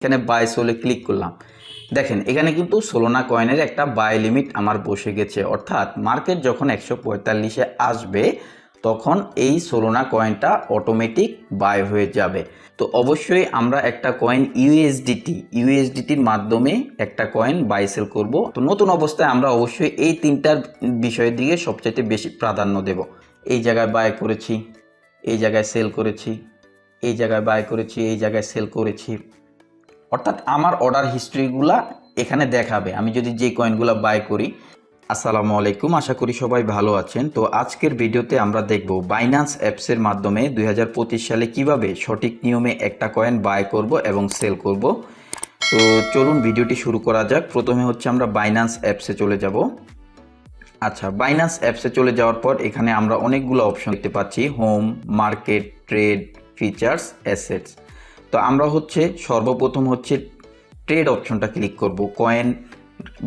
এখানে by Sholay click করলাম। দেখেন, এখানে কিন্তু সোলোনা কয়েনের একটা বাই লিমিট আমার বসে গেছে। অর্থাৎ মার্কেট যখন একশো পঁয়তাল্লিশে আসবে, তখন এই সোলোনা কয়েনটা অটোমেটিক বাই হয়ে যাবে। তো অবশ্যই আমরা একটা কয়েন ইউএসডিটি ইউএসডিটির মাধ্যমে একটা কয়েন বাই সেল করব। তো নতুন অবস্থায় আমরা অবশ্যই এই তিনটার বিষয়ের দিকে সবচেয়ে বেশি প্রাধান্য দেব। এই জায়গায় বাই করেছি, এই জায়গায় সেল করেছি, এই জায়গায় বাই করেছি, এই জায়গায় সেল করেছি। অর্থাৎ আমার অর্ডার হিস্ট্রিগুলা এখানে দেখাবে। আমি যদি যে কয়েনগুলো বাই করি, আসসালামু আলাইকুম, আশা করি সবাই ভালো আছেন। তো আজকের ভিডিওতে আমরা দেখব বাইন্যান্স অ্যাপসের মাধ্যমে দুই হাজার পঁচিশ সালে কীভাবে সঠিক নিয়মে একটা কয়েন বাই করব এবং সেল করব। তো চলুন ভিডিওটি শুরু করা যাক। প্রথমে হচ্ছে আমরা বাইন্যান্স অ্যাপসে চলে যাব। আচ্ছা বাইন্যান্স অ্যাপসে চলে যাওয়ার পর এখানে আমরা অনেকগুলো অপশন দেখতে পাচ্ছি। Home market trade features assets তো আমরা হচ্ছে সর্বপ্রথম হচ্ছে ট্রেড অপশনটা ক্লিক করব। কয়েন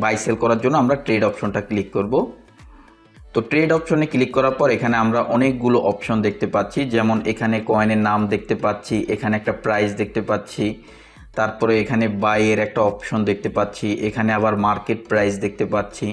বাই সেল করার জন্য আমরা ট্রেড অপশনটা ক্লিক করব। তো ট্রেড অপশনে ক্লিক করার পর এখানে আমরা অনেকগুলো অপশন দেখতে পাচ্ছি। যেমন এখানে কয়েনের নাম দেখতে পাচ্ছি, এখানে একটা প্রাইস দেখতে পাচ্ছি, তারপরে এখানে বাইয়ের একটা অপশন দেখতে পাচ্ছি, এখানে আবার মার্কেট প্রাইস দেখতে পাচ্ছি।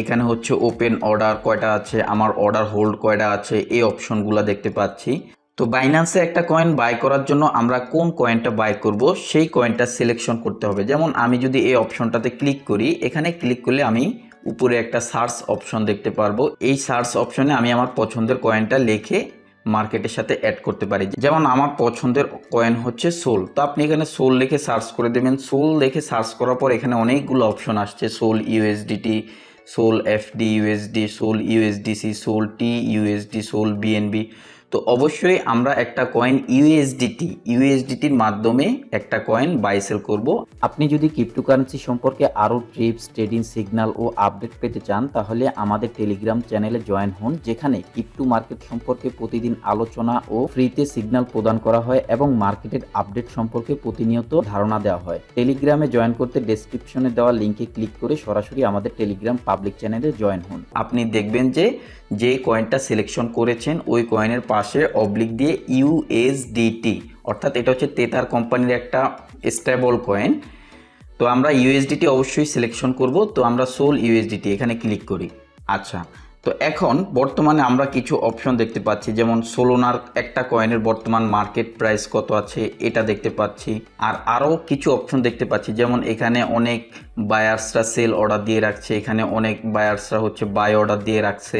এখানে হচ্ছে ওপেন অর্ডার কয়টা আছে, আমার অর্ডার হোল্ড কয়টা আছে, এই অপশনগুলো দেখতে পাচ্ছি। তো বাইন্যান্সে একটা কয়েন বাই করার জন্য আমরা কোন কয়েনটা বাই করব, সেই কয়েনটা সিলেকশন করতে হবে। যেমন আমি যদি এই অপশনটাতে ক্লিক করি, এখানে ক্লিক করলে আমি উপরে একটা সার্চ অপশন দেখতে পারব। এই সার্চ অপশনে আমি আমার পছন্দের কয়েনটা লিখে মার্কেটের সাথে অ্যাড করতে পারি। যেমন আমার পছন্দের কয়েন হচ্ছে সোল তো আপনি এখানে সোল লিখে সার্চ করে দেবেন। সোল লিখে সার্চ করার পর এখানে অনেকগুলো অপশন আসছে। SOL USDT SOL FDUSD SOL USDC SOL TUSD SOL BNB তো অবশ্যই আমরা একটা কয়েন ইউএসডিটি ইউএসডিটির মাধ্যমে একটা কয়েন বাই সেল করব। আপনি যদি ক্রিপ্টোকারেন্সি সম্পর্কে আরও ট্রিপস ট্রেডিং সিগন্যাল ও আপডেট পেতে চান, তাহলে আমাদের টেলিগ্রাম চ্যানেলে জয়েন হন, যেখানে ক্রিপ্টো মার্কেট সম্পর্কে প্রতিদিন আলোচনা ও ফ্রিতে সিগন্যাল প্রদান করা হয় এবং মার্কেটের আপডেট সম্পর্কে প্রতিনিয়ত ধারণা দেওয়া হয়। টেলিগ্রামে জয়েন করতে ডেসক্রিপশনে দেওয়া লিঙ্কে ক্লিক করে সরাসরি আমাদের টেলিগ্রাম পাবলিক চ্যানেলে জয়েন হন। আপনি দেখবেন যে যে কয়েনটা সিলেকশন করেছেন, ওই কয়েনের পাশে অবলিক দিয়ে ইউএসডিটি অর্থাৎ এটা হচ্ছে তেতার কোম্পানির একটা স্টেবল কয়েন তো আমরা ইউএসডিটি অবশ্যই সিলেকশন করব। তো আমরা সোল ইউএসডিটি এখানে ক্লিক করি। আচ্ছা তো এখন বর্তমানে আমরা কিছু অপশন দেখতে পাচ্ছি, যেমন সোলোনার একটা কয়েনের বর্তমান মার্কেট প্রাইস কত আছে এটা দেখতে পাচ্ছি। আর আরও কিছু অপশন দেখতে পাচ্ছি, যেমন এখানে অনেক বায়ার্সরা সেল অর্ডার দিয়ে রাখছে, এখানে অনেক বায়ার্সরা হচ্ছে বাই অর্ডার দিয়ে রাখছে।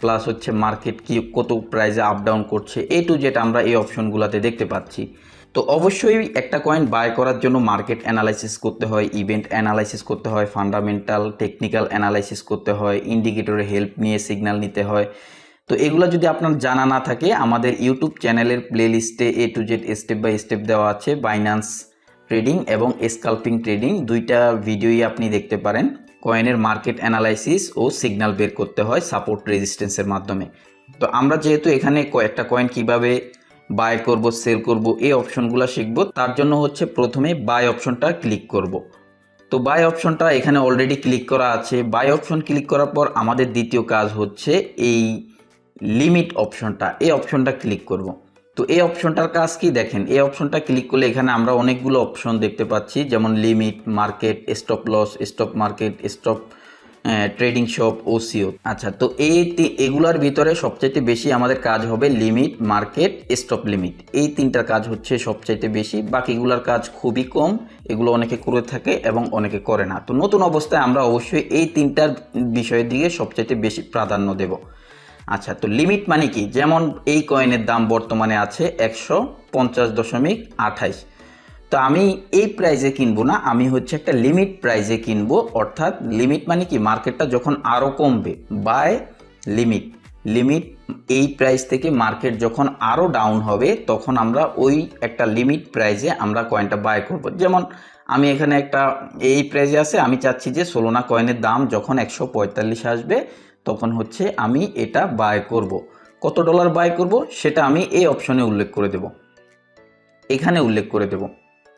প্লাস হচ্ছে মার্কেট কি, কত প্রাইসে আপ ডাউন করছে এ টু জেড আমরা এই অপশনগুলোতে দেখতে পাচ্ছি। তো অবশ্যই একটা কয়েন বাই করার জন্য মার্কেট অ্যানালাইসিস করতে হয় ইভেন্ট অ্যানালাইসিস করতে হয় ফান্ডামেন্টাল টেকনিক্যাল অ্যানালাইসিস করতে হয় ইন্ডিকেটরের হেল্প নিয়ে সিগন্যাল নিতে হয়। তো এগুলো যদি আপনার জানা না থাকে, আমাদের ইউটিউব চ্যানেলের প্লেলিস্টে A to Z step by step দেওয়া আছে বাইন্যান্স ট্রেডিং এবং স্কাল্পিং ট্রেডিং দুইটা ভিডিওই আপনি দেখতে পারেন। কয়েনের মার্কেট অ্যানালাইসিস ও সিগন্যাল বের করতে হয় সাপোর্ট রেজিস্ট্যান্সের মাধ্যমে। তো আমরা যেহেতু এখানে কয়েকটা কয়েন কীভাবে বাই করব সেল করব, এই অপশনগুলো শিখব, তার জন্য হচ্ছে প্রথমে বাই অপশনটা ক্লিক করব। তো বাই অপশনটা এখানে অলরেডি ক্লিক করা আছে। বাই অপশন ক্লিক করার পর আমাদের দ্বিতীয় কাজ হচ্ছে এই লিমিট অপশনটা এই অপশনটা ক্লিক করব। তো এই অপশনটার কাজ কি দেখেন? এই অপশনটা ক্লিক করলে এখানে আমরা অনেকগুলো অপশন দেখতে পাচ্ছি, যেমন limit market stop loss stop market stop trading shop OCO আচ্ছা তো এই এগুলার ভিতরে সবচাইতে বেশি আমাদের কাজ হবে লিমিট মার্কেট স্টপ লিমিট এই তিনটার কাজ হচ্ছে সবচাইতে বেশি, বাকিগুলোর কাজ খুবই কম, এগুলো অনেকে করে থাকে এবং অনেকে করে না। তো নতুন অবস্থায় আমরা অবশ্যই এই তিনটার বিষয়ের দিকে সবচাইতে বেশি প্রাধান্য দেব। আচ্ছা তো লিমিট মানে কি? যেমন এই কয়েনের দাম বর্তমানে আছে একশো পঞ্চাশ দশমিক আঠাইশ তো আমি এই প্রাইজে কিনবো না, আমি হচ্ছে একটা লিমিট প্রাইজে কিনবো, অর্থাৎ লিমিট মানে কি? মার্কেটটা যখন আরও কমবে বাই লিমিট লিমিট এই প্রাইস থেকে মার্কেট যখন আরও ডাউন হবে, তখন আমরা ওই একটা লিমিট প্রাইজে আমরা কয়েনটা বাই করব। যেমন আমি এখানে একটা, এই প্রাইজে আছে, আমি চাচ্ছি যে সোলোনা কয়েনের দাম যখন একশো পঁয়তাল্লিশ আসবে তখন হচ্ছে আমি এটা বাই করব। কত ডলার বাই করব? সেটা আমি এই অপশনে উল্লেখ করে দেব। এখানে উল্লেখ করে দেব।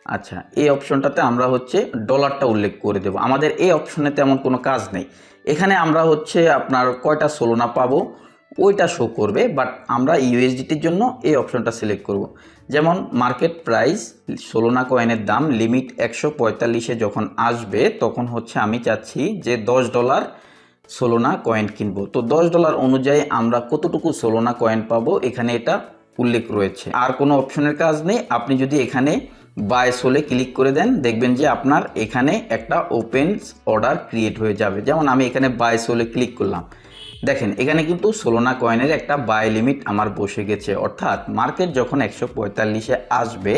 আচ্ছা এই অপশনটাতে আমরা হচ্ছে ডলারটা উল্লেখ করে দেব। আমাদের এই অপশনে তেমন কোনো কাজ নেই। এখানে আমরা হচ্ছে আপনার কয়টা সোলোনা পাবো, ওইটা শো করবে বাট আমরা ইউএসডিটির জন্য এই অপশনটা সিলেক্ট করব। যেমন মার্কেট প্রাইস সোলোনা কয়েনের দাম লিমিট একশো পঁয়তাল্লিশে যখন আসবে, তখন হচ্ছে আমি চাচ্ছি যে দশ ডলার সোলোনা কয়েন কিনবো। তো দশ ডলার অনুযায়ী আমরা কতটুকু সোলোনা কয়েন পাবো? এখানে এটা উল্লেখ রয়েছে। আর কোনো অপশনের কাজ নেই। আপনি যদি এখানে বাই সোলে ক্লিক করে দেন, দেখবেন যে আপনার এখানে একটা ওপেন অর্ডার ক্রিয়েট হয়ে যাবে। যেমন আমি এখানে বাই সোলে ক্লিক করলাম। দেখেন, এখানে কিন্তু সোলোনা কয়েনের একটা বাই লিমিট আমার বসে গেছে। অর্থাৎ মার্কেট যখন একশো পঁয়তাল্লিশে আসবে,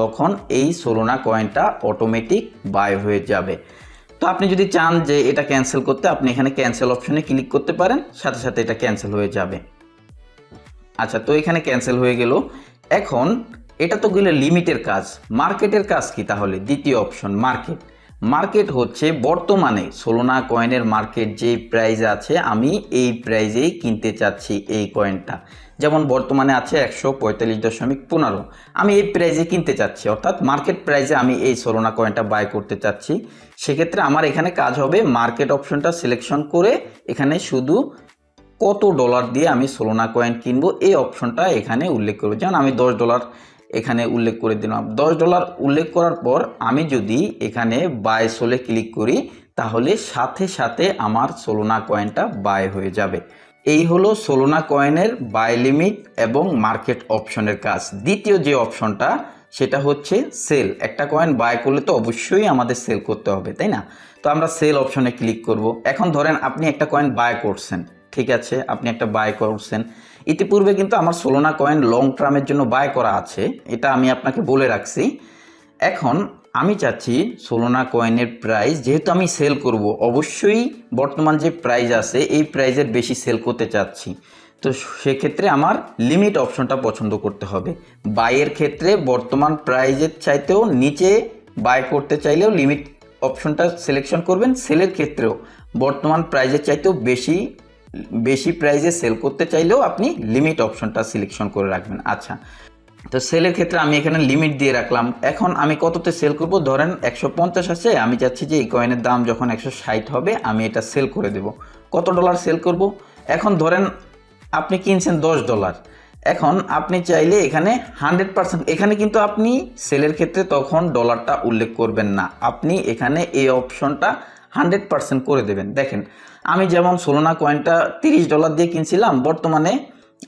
তখন এই সোলোনা কয়েনটা অটোমেটিক বাই হয়ে যাবে। তো আপনি যদি চান যে এটা ক্যান্সেল করতে, আপনি এখানে ক্যান্সেল অপশনে ক্লিক করতে পারেন, সাথে সাথে এটা ক্যান্সেল হয়ে যাবে। আচ্ছা তো এখানে ক্যান্সেল হয়ে গেল। এখন এটা তো গেলে লিমিটের কাজ। মার্কেটের কাজ কি তাহলে? দ্বিতীয় অপশন, মার্কেট। মার্কেট হচ্ছে বর্তমানে। সোলোনা কয়েনের মার্কেট যে প্রাইস আছে, আমি এই প্রাইজেই কিনতে চাচ্ছি এই কয়েনটা। যেমন বর্তমানে আছে একশো পঁয়তাল্লিশ দশমিক পনেরো। আমি এই প্রাইজে কিনতে চাচ্ছি, অর্থাৎ মার্কেট প্রাইজে আমি এই সোলোনা কয়েনটা বাই করতে চাচ্ছি। সেক্ষেত্রে আমার এখানে কাজ হবে মার্কেট অপশনটা সিলেকশন করে এখানে শুধু কত ডলার দিয়ে আমি সোলোনা কয়েন কিনবো, এই অপশনটা এখানে উল্লেখ করব। যেমন আমি দশ ডলার এখানে উল্লেখ করে দিলাম। দশ ডলার উল্লেখ করার পর আমি যদি এখানে বাই সোলে ক্লিক করি, তাহলে সাথে সাথে আমার সোলোনা কয়েনটা বাই হয়ে যাবে। এই হলো সোলোনা কয়েনের বাই লিমিট এবং মার্কেট অপশনের কাজ। দ্বিতীয় যে অপশনটা সেটা হচ্ছে সেল একটা কয়েন বাই করলে তো অবশ্যই আমাদের সেল করতে হবে, তাই না? তো আমরা সেল অপশনে ক্লিক করব। এখন ধরেন আপনি একটা কয়েন বাই করছেন, ঠিক আছে? আপনি একটা বাই করছেন। ইতিপূর্বে কিন্তু আমার সোলোনা কয়েন লং টার্মের জন্য বাই করা আছে, এটা আমি আপনাকে বলে রাখছি। এখন আমি চাচ্ছি সোলোনা কয়েনের প্রাইস যেহেতু আমি সেল করব, অবশ্যই বর্তমান যে প্রাইস আছে, এই প্রাইজের বেশি সেল করতে চাচ্ছি। তো সেক্ষেত্রে আমার লিমিট অপশনটা পছন্দ করতে হবে। বাইয়ের ক্ষেত্রে বর্তমান প্রাইজের চাইতেও নিচে বাই করতে চাইলেও লিমিট অপশনটা সিলেকশন করবেন। সেলের ক্ষেত্রেও বর্তমান প্রাইজের চাইতেও বেশি বেশি প্রাইজে সেল করতে চাইলেও আপনি লিমিট অপশনটা সিলেকশন করে রাখবেন। আচ্ছা তো সেলের ক্ষেত্রে আমি এখানে লিমিট দিয়ে রাখলাম। এখন আমি কততে সেল করব? ধরেন একশো পঞ্চাশ আছে, আমি চাচ্ছি যে এই কয়েনের দাম যখন একশো ষাট হবে, আমি এটা সেল করে দেব। কত ডলার সেল করব? এখন ধরেন আপনি কিনছেন দশ ডলার এখন আপনি চাইলে এখানে হান্ড্রেড পার্সেন্ট এখানে কিন্তু আপনি সেলের ক্ষেত্রে তখন ডলারটা উল্লেখ করবেন না। আপনি এখানে এই অপশনটা হান্ড্রেড পার্সেন্ট করে দেবেন। দেখেন আমি যেমন সোলোনা কয়েনটা তিরিশ ডলার দিয়ে কিনছিলাম, বর্তমানে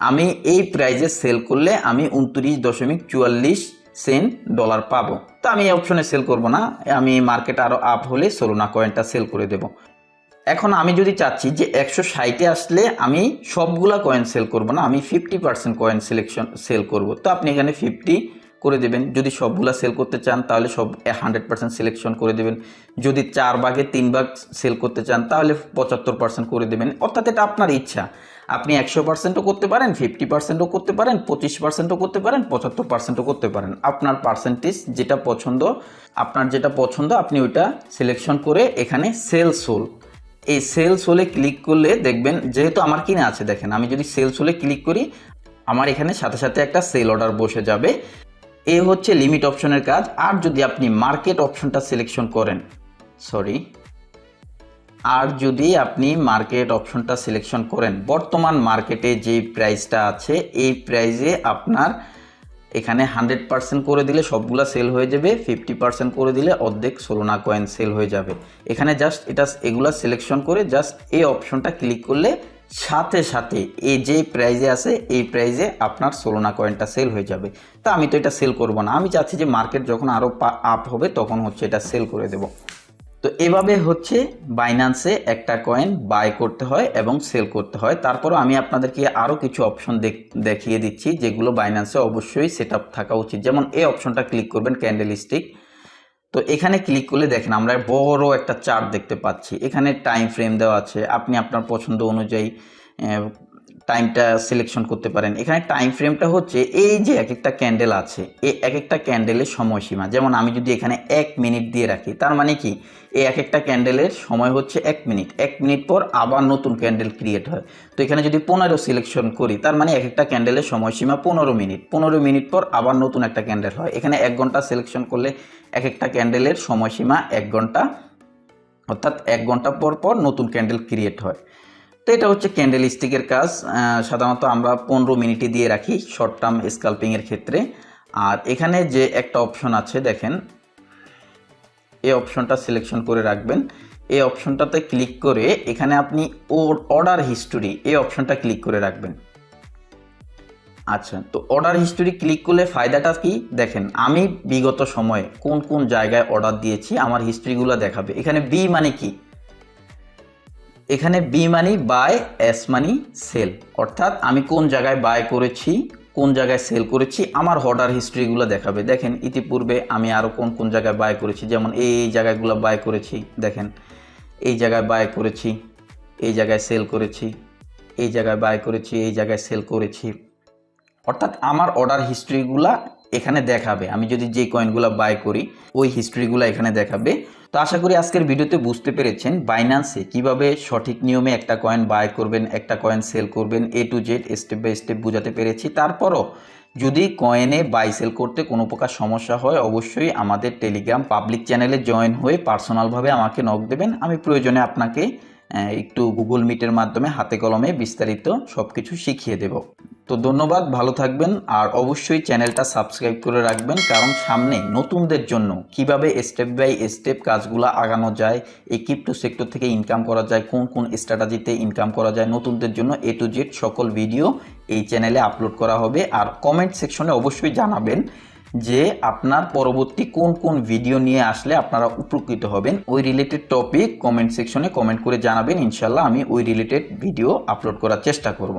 আমি এই প্রাইজে সেল করলে আমি উনত্রিশ দশমিক চুয়াল্লিশ সেন্ট ডলার পাবো। তো আমি এই অপশনে সেল করব না, আমি মার্কেট আরও আপ হলে সোলোনা কয়েনটা সেল করে দেব। এখন আমি যদি চাচ্ছি যে একশো ষাটে আসলে আমি সবগুলা কয়েন সেল করব না, আমি fifty percent coin selection sell করব। তো আপনি এখানে ফিফটি করে দেবেন। যদি সবগুলা সেল করতে চান, তাহলে সব হান্ড্রেড পার্সেন্ট সিলেকশন করে দেবেন। যদি চার ভাগে তিন ভাগ সেল করতে চান, তাহলে পঁচাত্তর পার্সেন্ট করে দেবেন। অর্থাৎ এটা আপনার ইচ্ছা। আপনি একশো পার্সেন্টও করতে পারেন ফিফটি পার্সেন্টও করতে পারেন, পঁচিশ পার্সেন্টও করতে পারেন, পঁচাত্তর পার্সেন্টও করতে পারেন। আপনার পার্সেন্টেজ যেটা পছন্দ, আপনার যেটা পছন্দ, আপনি ওইটা সিলেকশন করে এখানে সেল সোল এই সেল সোলে ক্লিক করলে দেখবেন, যেহেতু আমার কিনে আছে, দেখেন, আমি যদি সেল সোলে ক্লিক করি, আমার এখানে সাথে সাথে একটা সেল অর্ডার বসে যাবে। এ হচ্ছে লিমিট অপশনের কাজ। আর যদি আপনি মার্কেট অপশনটা সিলেকশন করেন সরি আর যদি আপনি মার্কেট অপশনটা সিলেকশন করেন, বর্তমান মার্কেটে যে প্রাইসটা আছে, এই প্রাইসে আপনার এখানে হান্ড্রেড পার্সেন্ট করে দিলে সবগুলা সেল হয়ে যাবে ফিফটি পার্সেন্ট করে দিলে অর্ধেক সোলোনা কয়েন সেল হয়ে যাবে। এখানে জাস্ট এটা, এগুলা সিলেকশন করে জাস্ট এই অপশনটা ক্লিক করলে সাথে সাথে এই যে প্রাইজে আছে, এই প্রাইজে আপনার সোলোনা কয়েনটা সেল হয়ে যাবে। তা আমি তো এটা সেল করব না। আমি চাচ্ছি যে মার্কেট যখন আরও আপ হবে, তখন হচ্ছে এটা সেল করে দেব। তো এভাবে হচ্ছে বাইন্যান্সে একটা কয়েন বাই করতে হয় এবং সেল করতে হয়। তারপরও আমি আপনাদেরকে আরও কিছু অপশন দেখিয়ে দিচ্ছি, যেগুলো বাইন্যান্সে অবশ্যই সেট থাকা উচিত। যেমন এই অপশনটা ক্লিক করবেন ক্যান্ডেল স্টিক তো এখানে ক্লিক করলে দেখেন আমরা বড় একটা চার্ট দেখতে পাচ্ছি। এখানে টাইম ফ্রেম দেওয়া আছে। আপনি আপনার পছন্দ অনুযায়ী টাইমটা সিলেকশন করতে পারেন। এখানে টাইম ফ্রেমটা হচ্ছে এই যে এক একটা ক্যান্ডেল আছে, এই এক একটা ক্যান্ডেলের সময়সীমা। যেমন আমি যদি এখানে এক মিনিট দিয়ে রাখি, তার মানে কি? এই এক একটা ক্যান্ডেলের সময় হচ্ছে এক মিনিট এক মিনিট পর আবার নতুন ক্যান্ডেল ক্রিয়েট হয়। তো এখানে যদি পনেরো সিলেকশন করি, তার মানে এক একটা ক্যান্ডেলের সময়সীমা পনেরো মিনিট পনেরো মিনিট পর আবার নতুন একটা ক্যান্ডেল হয়। এখানে এক ঘণ্টা সিলেকশন করলে এক একটা ক্যান্ডেলের সময়সীমা এক ঘণ্টা, অর্থাৎ এক ঘণ্টা পর পর নতুন ক্যান্ডেল ক্রিয়েট হয়। তো এটা হচ্ছে ক্যান্ডেল স্টিকের কাজ সাধারণত আমরা পনেরো মিনিটে দিয়ে রাখি শর্ট টার্ম স্কাল্পিংয়ের ক্ষেত্রে। আর এখানে যে একটা অপশন আছে, দেখেন এই অপশনটা সিলেকশন করে রাখবেন। এই অপশনটাতে ক্লিক করে এখানে আপনি অর্ডার হিস্টোরি এই অপশনটা ক্লিক করে রাখবেন। আচ্ছা তো অর্ডার হিস্টোরি ক্লিক করলে ফায়দাটা কি? দেখেন, আমি বিগত সময়ে কোন কোন জায়গায় অর্ডার দিয়েছি, আমার হিস্ট্রিগুলো দেখাবে। এখানে বি মানে কি? এখানে বি মানি বাই এস মানি সেল অর্থাৎ আমি কোন জায়গায় বাই করেছি, কোন জায়গায় সেল করেছি, আমার অর্ডার হিস্ট্রিগুলো দেখাবে। দেখেন, ইতিপূর্বে আমি আরও কোন কোন জায়গায় বাই করেছি, যেমন এই এই জায়গাগুলো বাই করেছি, দেখেন, এই জায়গায় বাই করেছি, এই জায়গায় সেল করেছি, এই জায়গায় বাই করেছি, এই জায়গায় সেল করেছি। অর্থাৎ আমার অর্ডার হিস্ট্রিগুলা এখানে দেখাবে। আমি যদি যে কয়েনগুলো বাই করি, ওই হিস্ট্রিগুলো এখানে দেখাবে। তো আশা করি আজকের ভিডিওতে বুঝতে পেরেছেন বাইন্যান্সে কীভাবে সঠিক নিয়মে একটা কয়েন বাই করবেন, একটা কয়েন সেল করবেন A to Z step by step বোঝাতে পেরেছি। তারপরও যদি কয়েনে বাই সেল করতে কোনো প্রকার সমস্যা হয়, অবশ্যই আমাদের টেলিগ্রাম পাবলিক চ্যানেলে জয়েন হয়ে পার্সোনালভাবে আমাকে নক দেবেন। আমি প্রয়োজনে আপনাকে একটু গুগল মিটের মাধ্যমে হাতে কলমে বিস্তারিত সব কিছু শিখিয়ে দেব। তো ধন্যবাদ, ভালো থাকবেন আর অবশ্যই চ্যানেলটা সাবস্ক্রাইব করে রাখবেন কারণ সামনে নতুনদের জন্য কীভাবে স্টেপ বাই স্টেপ কাজগুলো আগানো যায়, এই ক্রিপ্টো সেক্টর থেকে ইনকাম করা যায়, কোন কোন স্ট্র্যাটাজিতে ইনকাম করা যায়, নতুনদের জন্য এ টু জেড সকল ভিডিও এই চ্যানেলে আপলোড করা হবে। আর কমেন্ট সেকশনে অবশ্যই জানাবেন যে আপনার পরবর্তী কোন কোন ভিডিও নিয়ে আসলে আপনারা উপকৃত হবেন। ওই রিলেটেড টপিক কমেন্ট সেকশনে কমেন্ট করে জানাবেন ইনশাল্লাহ আমি ওই রিলেটেড ভিডিও আপলোড করার চেষ্টা করব।